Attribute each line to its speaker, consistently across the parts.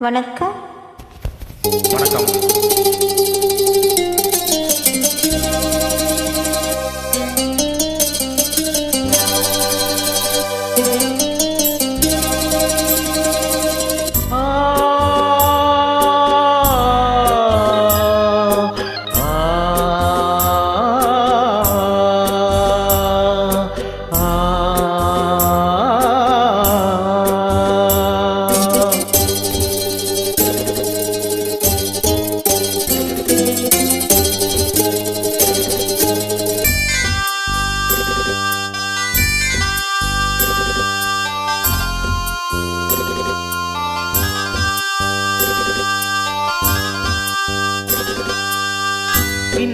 Speaker 1: வணக்கம்.
Speaker 2: வணக்கம்.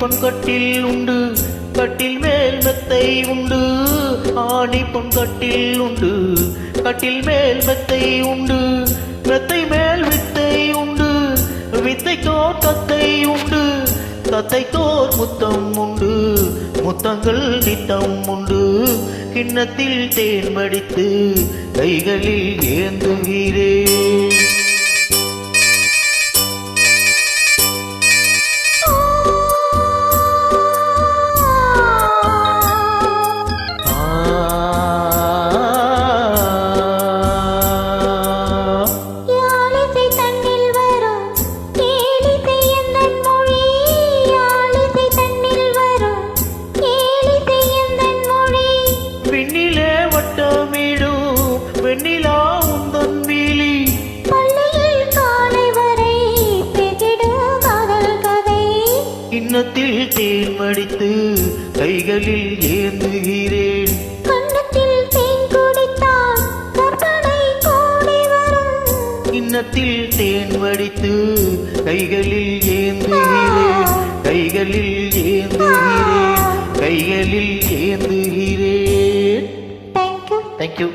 Speaker 1: பொன்
Speaker 2: கட்டில் உண்டு கட்டில் மேல் மெத்தை உண்டு. ஆணி பொன் கட்டில் உண்டு கட்டில் மேல் மெத்தை உண்டு. மெத்தை மேல் வித்தை உண்டு வித்தைக்கோர் தத்தை உண்டு. தத்தைக்கோர் முத்தம் உண்டு முத்தங்கள் நித்தம் உண்டு. கிண்ணத்தில் தேன் மடித்து கைகளில் ஏந்துகிறேன். கிண்ணத்தில் தேன் மடித்து கைகளில் ஏந்துகிறேன். கிண்ணத்தில் தேன் வடித்து கைகளில் ஏந்துகிறேன். கைகளில் ஏந்துகிறேன். கைகளில் ஏந்துகிறேன்.
Speaker 1: Thank you
Speaker 2: thank you